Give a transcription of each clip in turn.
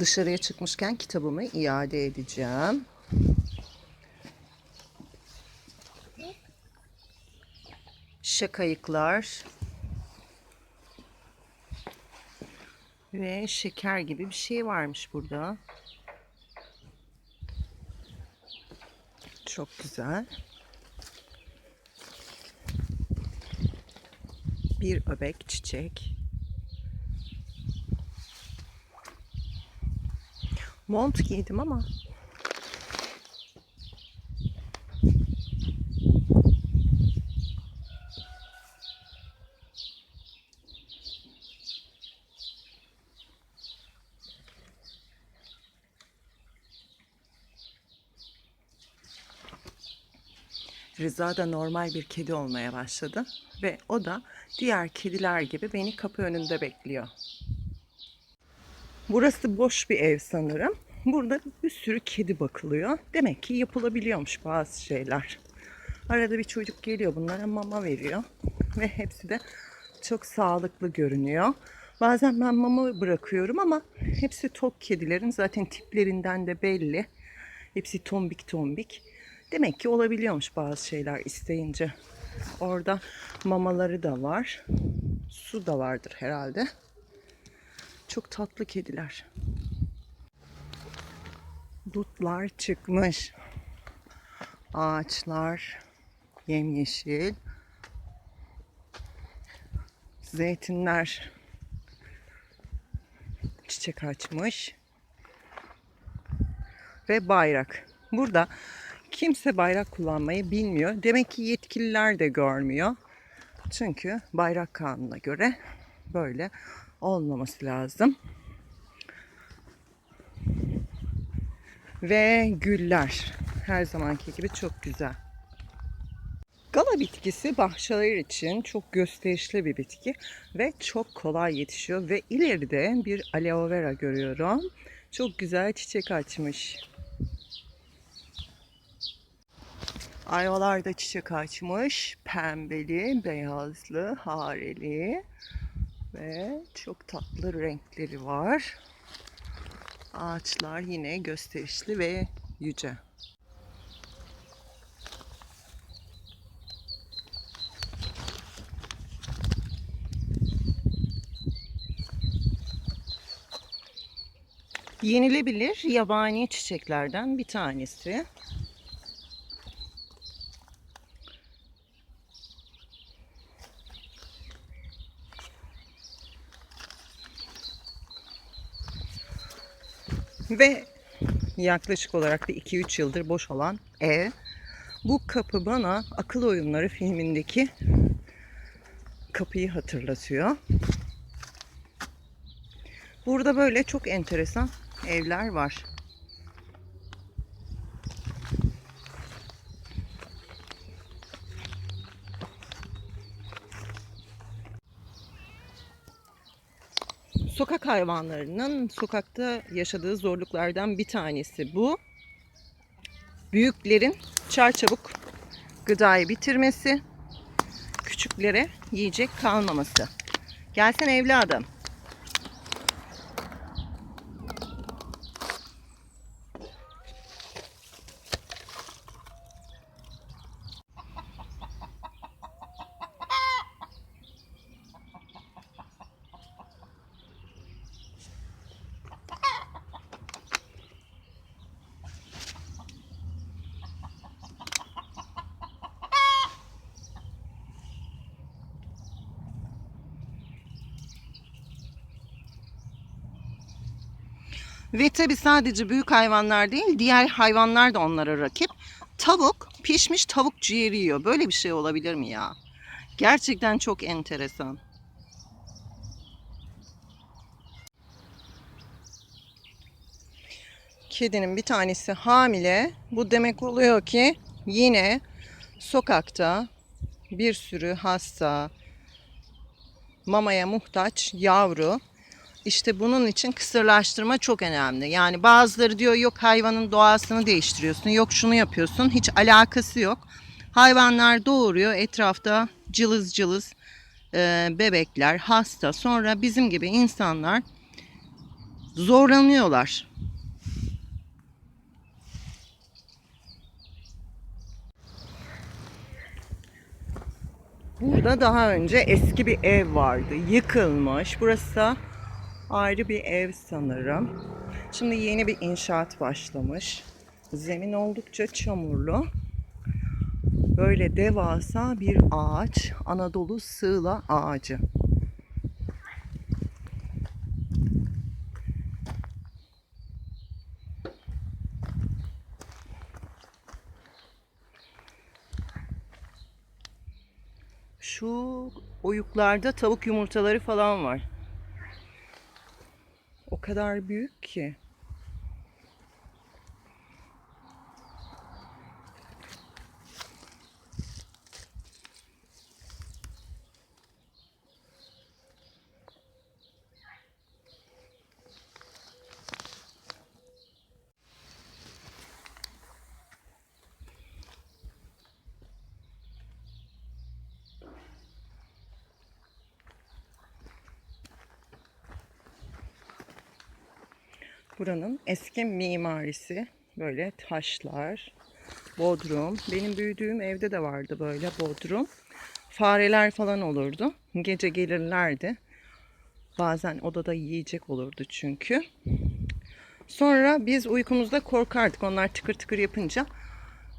Dışarıya çıkmışken kitabımı iade edeceğim. Şişe kayıklar. Ve şeker gibi bir şey varmış burada. Çok güzel. Bir öbek çiçek. Mont giydim ama Rıza da normal bir kedi olmaya başladı ve o da diğer kediler gibi beni kapı önünde bekliyor. Burası boş bir ev sanırım. Burada bir sürü kedi bakılıyor. Demek ki yapılabiliyormuş bazı şeyler. Arada bir çocuk geliyor bunlara mama veriyor. Ve hepsi de çok sağlıklı görünüyor. Bazen ben mama bırakıyorum ama hepsi tok kedilerin zaten tiplerinden de belli. Hepsi tombik tombik. Demek ki olabiliyormuş bazı şeyler isteyince. Orada mamaları da var. Su da vardır herhalde. Çok tatlı kediler. Dutlar çıkmış. Ağaçlar yemyeşil. Zeytinler çiçek açmış. Ve bayrak. Burada kimse bayrak kullanmayı bilmiyor. Demek ki yetkililer de görmüyor. Çünkü bayrak kanununa göre böyle olmaması lazım. Ve güller her zamanki gibi çok güzel. Gala bitkisi bahçeler için çok gösterişli bir bitki ve çok kolay yetişiyor ve ileride bir aloe vera görüyorum. Çok güzel çiçek açmış. Ayvalar da çiçek açmış. Pembeli, beyazlı, hareli ve çok tatlı renkleri var. Ağaçlar yine gösterişli ve yüce. Yenilebilir yabani çiçeklerden bir tanesi. Ve yaklaşık olarak da 2-3 yıldır boş olan ev. Bu kapı bana Akıl Oyunları filmindeki kapıyı hatırlatıyor. Burada böyle çok enteresan evler var. Sokak hayvanlarının sokakta yaşadığı zorluklardan bir tanesi bu. Büyüklerin çarçabuk gıdayı bitirmesi, küçüklere yiyecek kalmaması. Gelsen evladım. Ve tabi sadece büyük hayvanlar değil, diğer hayvanlar da onlara rakip. Tavuk, pişmiş tavuk ciğeri yiyor. Böyle bir şey olabilir mi ya? Gerçekten çok enteresan. Kedinin bir tanesi hamile. Bu demek oluyor ki yine sokakta bir sürü hasta, mamaya muhtaç yavru işte bunun için kısırlaştırma çok önemli. Yani bazıları diyor yok hayvanın doğasını değiştiriyorsun, yok şunu yapıyorsun. Hiç alakası yok. Hayvanlar doğuruyor etrafta cılız cılız e, bebekler hasta. Sonra bizim gibi insanlar zorlanıyorlar. Burada daha önce eski bir ev vardı. Yıkılmış. Burası da ayrı bir ev sanırım. Şimdi yeni bir inşaat başlamış. Zemin oldukça çamurlu. Böyle devasa bir ağaç. Anadolu sığla ağacı. Şu oyuklarda tavuk yumurtaları falan var. O kadar büyük ki. Buranın eski mimarisi böyle taşlar, bodrum. Benim büyüdüğüm evde de vardı böyle bodrum. Fareler falan olurdu. Gece gelirlerdi. Bazen odada yiyecek olurdu çünkü. Sonra biz uykumuzda korkardık. Onlar tıkır tıkır yapınca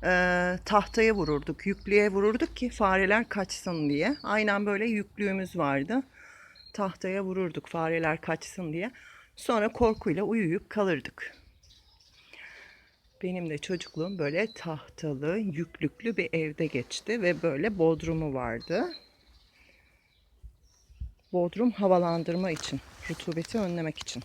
eee, tahtaya vururduk, yüklüğe vururduk ki fareler kaçsın diye. Aynen böyle yüklüğümüz vardı. Tahtaya vururduk fareler kaçsın diye. Sonra korkuyla uyuyup kalırdık. Benim de çocukluğum böyle tahtalı, yüklüklü bir evde geçti ve böyle bodrumu vardı. Bodrum havalandırma için, rutubeti önlemek için.